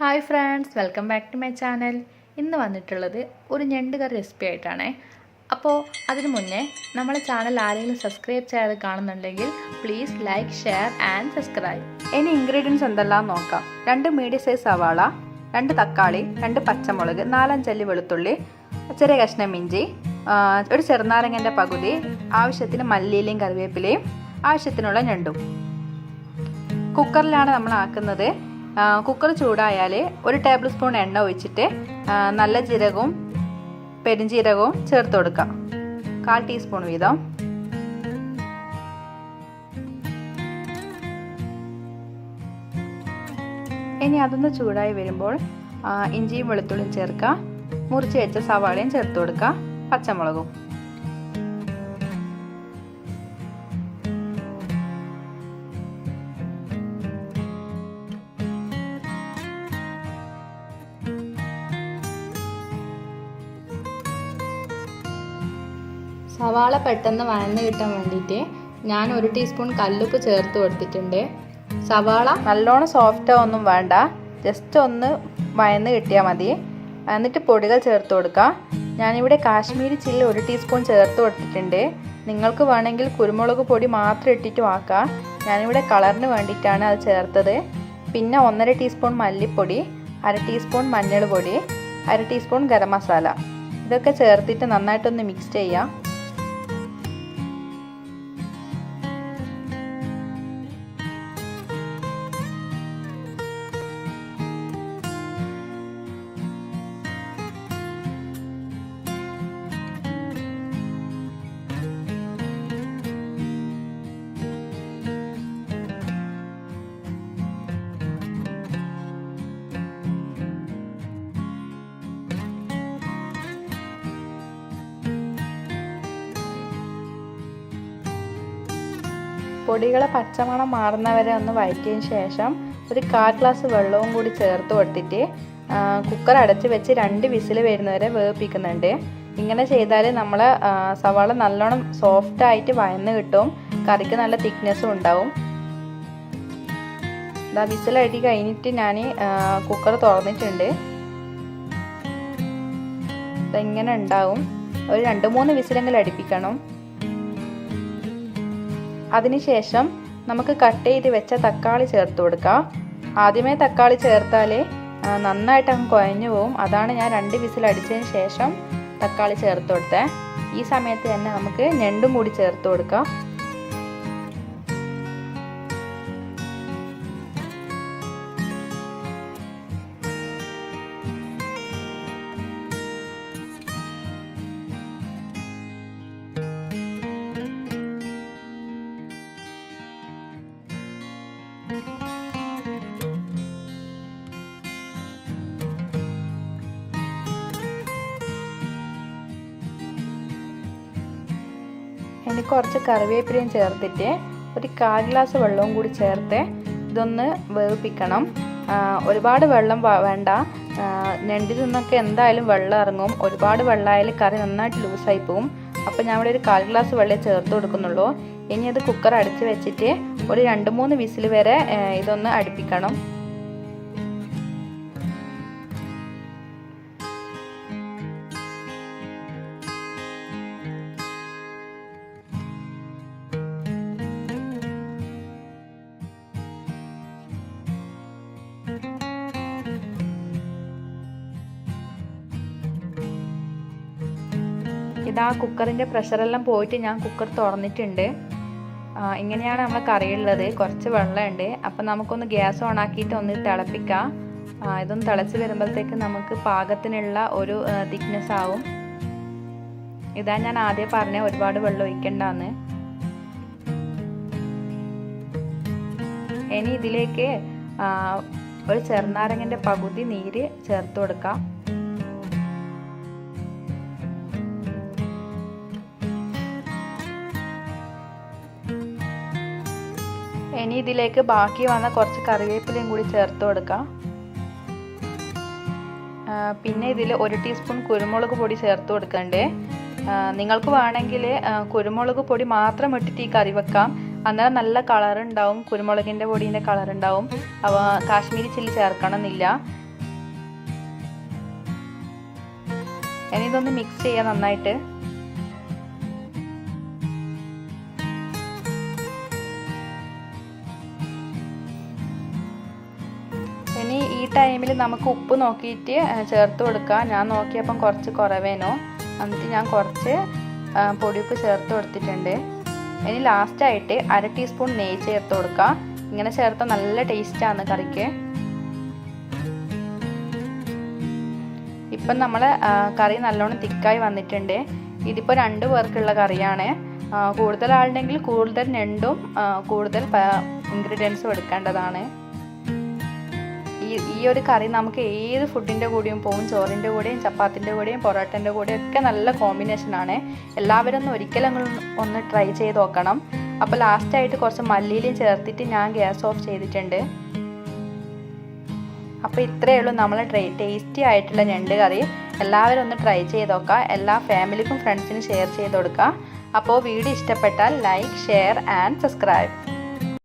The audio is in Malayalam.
Hi friends welcome back to my channel ഇന്ന് വന്നിട്ടുള്ളത് ഒരു ഞണ്ട് കറി റെസിപ്പി ആയിട്ടാണ്. അപ്പോൾ അതിനു മുന്നേ നമ്മളെ ചാനൽ ആരെങ്കിലും സബ്സ്ക്രൈബ് ചെയ്യാതെ കാണുന്നുണ്ടെങ്കിൽ please like share and subscribe ഇനി ഇൻഗ്രീഡിയൻസ് എന്തെല്ലാം നോക്കാം. രണ്ട് മീഡിയം സൈസ് സവാള രണ്ട് തക്കാളി രണ്ട് പച്ചമുളക് നാലഞ്ചല്ലി വെളുത്തുള്ളി ചെറിയ കഷ്ണം ഇഞ്ചി ഒരു ചെറുനാരങ്ങന്റെ പകുതി ആവശ്യത്തിന് മല്ലിയിലയും കറിവേപ്പിലയും ആവശ്യത്തിനുള്ള ഞണ്ടും. കുക്കറിലാണ് നമ്മൾ ആക്കുന്നത്. കുക്കർ ചൂടായാൽ ഒരു ടേബിൾ സ്പൂൺ എണ്ണ ഒഴിച്ചിട്ട് നല്ല ജീരകവും പെരുംജീരകവും ചേർത്ത് കൊടുക്കാം. കാൽ ടീസ്പൂൺ വീതം. ഇനി അതൊന്ന് ചൂടായി വരുമ്പോൾ ഇഞ്ചിയും വെളുത്തുള്ളിയും ചേർക്കുക മുറിച്ച് വെച്ച സവാളയും ചേർത്ത് കൊടുക്കുക പച്ചമുളകും. സവാള പെട്ടെന്ന് വഴന്ന് കിട്ടാൻ വേണ്ടിയിട്ട് ഞാൻ ഒരു ടീസ്പൂൺ കല്ലുപ്പ് ചേർത്ത് കൊടുത്തിട്ടുണ്ട്. സവാള നല്ലോണം സോഫ്റ്റ് ഒന്നും വേണ്ട. ജസ്റ്റ് ഒന്ന് വയന്ന് കിട്ടിയാൽ മതി. എന്നിട്ട് പൊടികൾ ചേർത്ത് കൊടുക്കുക ഞാനിവിടെ കാശ്മീരി ചില്ലി ഒരു ടീസ്പൂൺ ചേർത്ത് കൊടുത്തിട്ടുണ്ട്. നിങ്ങൾക്ക് വേണമെങ്കിൽ കുരുമുളക് പൊടി മാത്രം ഇട്ടിട്ട് വാക്കുക ഞാനിവിടെ കളറിന് വേണ്ടിയിട്ടാണ് അത് ചേർത്തത്. പിന്നെ ഒന്നര ടീസ്പൂൺ മല്ലിപ്പൊടി അര ടീസ്പൂൺ മഞ്ഞൾ പൊടി അര ടീസ്പൂൺ ഗരം മസാല. ഇതൊക്കെ ചേർത്തിട്ട് നന്നായിട്ടൊന്ന് മിക്സ് ചെയ്യാം. പൊടികളെ പച്ചമണം മാറുന്നവരെ ഒന്ന് വഴറ്റിയതിന് ശേഷം ഒരു കാൽ ഗ്ലാസ് വെള്ളവും കൂടി ചേർത്ത് കൊടുത്തിട്ട് കുക്കർ അടച്ച് വെച്ച് രണ്ട് വിസിൽ വരുന്നവരെ വേവിപ്പിക്കുന്നുണ്ട്. ഇങ്ങനെ ചെയ്താൽ നമ്മൾ സവാള നല്ലോണം സോഫ്റ്റ് ആയിട്ട് വയന്ന് കിട്ടും. കറിക്ക് നല്ല തിക്നെസ്സും ഉണ്ടാവും. ഇതാ വിസിലടി കഴിഞ്ഞിട്ട് ഞാൻ കുക്കർ തുറന്നിട്ടുണ്ട്. ഇതെങ്ങനെ ഉണ്ടാവും. ഒരു രണ്ട് മൂന്ന് വിസിലെങ്കിലും അടുപ്പിക്കണം. അതിനുശേഷം നമുക്ക് കട്ട് ചെയ്ത് വെച്ച തക്കാളി ചേർത്ത് കൊടുക്കാം. ആദ്യമേ തക്കാളി ചേർത്താലേ നന്നായിട്ട് അങ്ങ് കുഴഞ്ഞു പോവും. അതാണ് ഞാൻ രണ്ട് വിസിൽ അടിച്ചതിന് ശേഷം തക്കാളി ചേർത്ത് കൊടുത്തേ ഈ സമയത്ത് തന്നെ നമുക്ക് ഞണ്ടും കൂടി ചേർത്ത് കൊടുക്കാം. ഇനി കുറച്ച് കറിവേപ്പിലയും ചേർത്തിട്ട് ഒരു കാൽ ഗ്ലാസ് വെള്ളവും കൂടി ചേർത്ത് ഇതൊന്ന് വേവിപ്പിക്കണം. ഒരുപാട് വെള്ളം വേണ്ട. ഞണ്ടിൽ നിന്നൊക്കെ എന്തായാലും വെള്ളം ഇറങ്ങും. ഒരുപാട് വെള്ളമായാലും കറി നന്നായിട്ട് ലൂസായി പോവും. അപ്പോൾ ഞാൻ ഇവിടെ ഒരു കാൽ ഗ്ലാസ് വെള്ളം ചേർത്ത് കൊടുക്കുന്നുള്ളൂ. ഇനി അത് കുക്കർ അടച്ച് വെച്ചിട്ട് ഒരു രണ്ട് മൂന്ന് വിസിൽ വരെ ഇതൊന്ന് അടുപ്പിക്കണം. ഇതാ കുക്കറിന്റെ പ്രഷറെല്ലാം പോയിട്ട് ഞാൻ കുക്കർ തുറന്നിട്ടുണ്ട്. ഇങ്ങനെയാണ് നമ്മളെ കറിയുള്ളത്. കുറച്ച് വെള്ളമുണ്ട്. അപ്പം നമുക്കൊന്ന് ഗ്യാസ് ഓൺ ആക്കിയിട്ട് ഒന്ന് തിളപ്പിക്കാം. ഇതൊന്ന് തിളച്ച് വരുമ്പോഴത്തേക്ക് നമുക്ക് പാകത്തിനുള്ള ഒരു തിക്നെസ് ആവും. ഇതാ ഞാൻ ആദ്യം പറഞ്ഞ ഒരുപാട് വെള്ളം ഒഴിക്കണ്ടെന്ന്. ഇനി ഇതിലേക്ക് ഒരു ചെറുനാരങ്ങന്റെ പകുതി നീര് ചേർത്ത് കൊടുക്കാം. ഇനി ഇതിലേക്ക് ബാക്കി വന്ന കുറച്ച് കറിവേപ്പിലയും കൂടി ചേർത്ത് കൊടുക്കാം. പിന്നെ ഇതിൽ ഒരു ടീസ്പൂൺ കുരുമുളക് പൊടി ചേർത്ത് കൊടുക്കണ്ടേ? നിങ്ങൾക്ക് വേണമെങ്കിൽ കുരുമുളക് പൊടി മാത്രം ഇട്ടിട്ട് ഈ കറി വെക്കാം. അന്നേരം നല്ല കളർ ഉണ്ടാവും കുരുമുളകിന്റെ പൊടിന്റെ കളർ ഉണ്ടാവും. അവ കാശ്മീരി ചില്ലി ചേർക്കണമെന്നില്ല. ഇനി ഇതൊന്ന് മിക്സ് ചെയ്യാം നന്നായിട്ട്. ഇനി ഈ ടൈമിൽ നമുക്ക് ഉപ്പ് നോക്കിയിട്ട് ചേർത്ത് കൊടുക്കാം. ഞാൻ നോക്കിയപ്പം കുറച്ച് കുറവേനോ. എന്നിട്ട് ഞാൻ കുറച്ച് പൊടിയുപ്പ് ചേർത്ത് കൊടുത്തിട്ടുണ്ട്. ഇനി ലാസ്റ്റായിട്ട് അര ടീസ്പൂൺ നെയ്യ് ചേർത്ത് കൊടുക്കാം. ഇങ്ങനെ ചേർത്ത നല്ല ടേസ്റ്റാണ് കറിക്ക്. ഇപ്പം നമ്മൾ കറി നല്ലോണം തിക്കായി വന്നിട്ടുണ്ട്. ഇതിപ്പോൾ രണ്ട് പേർക്കുള്ള കറിയാണ്. കൂടുതൽ ആളുണ്ടെങ്കിൽ കൂടുതൽ ഞണ്ടും കൂടുതൽ ഇൻഗ്രീഡിയൻസും എടുക്കേണ്ടതാണ്. ഈ ഒരു കറി നമുക്ക് ഏത് ഫുഡിന്റെ കൂടെയും പോവും ചോറിന്റെ കൂടെയും ചപ്പാത്തിന്റെ കൂടെയും പൊറോട്ടന്റെ കൂടെയും ഒക്കെ നല്ല കോമ്പിനേഷനാണ് എല്ലാവരും ഒന്ന് ഒരിക്കലും ഒന്ന് ട്രൈ ചെയ്ത് നോക്കണം. അപ്പോൾ ലാസ്റ്റായിട്ട് കുറച്ച് മല്ലിയിലും ചേർത്തിട്ട് ഞാൻ ഗ്യാസ് ഓഫ് ചെയ്തിട്ടുണ്ട്. അപ്പോൾ ഇത്രയേ ഉള്ളൂ നമ്മൾ ട്രൈ ടേസ്റ്റി ആയിട്ടുള്ള ഞണ്ട് കറി. എല്ലാവരും ഒന്ന് ട്രൈ ചെയ്ത് നോക്കുക. എല്ലാ ഫാമിലിക്കും ഫ്രണ്ട്സിനും ഷെയർ ചെയ്ത് കൊടുക്കുക. അപ്പോൾ വീഡിയോ ഇഷ്ടപ്പെട്ടാൽ ലൈക്ക് ഷെയർ ആൻഡ് സബ്സ്ക്രൈബ്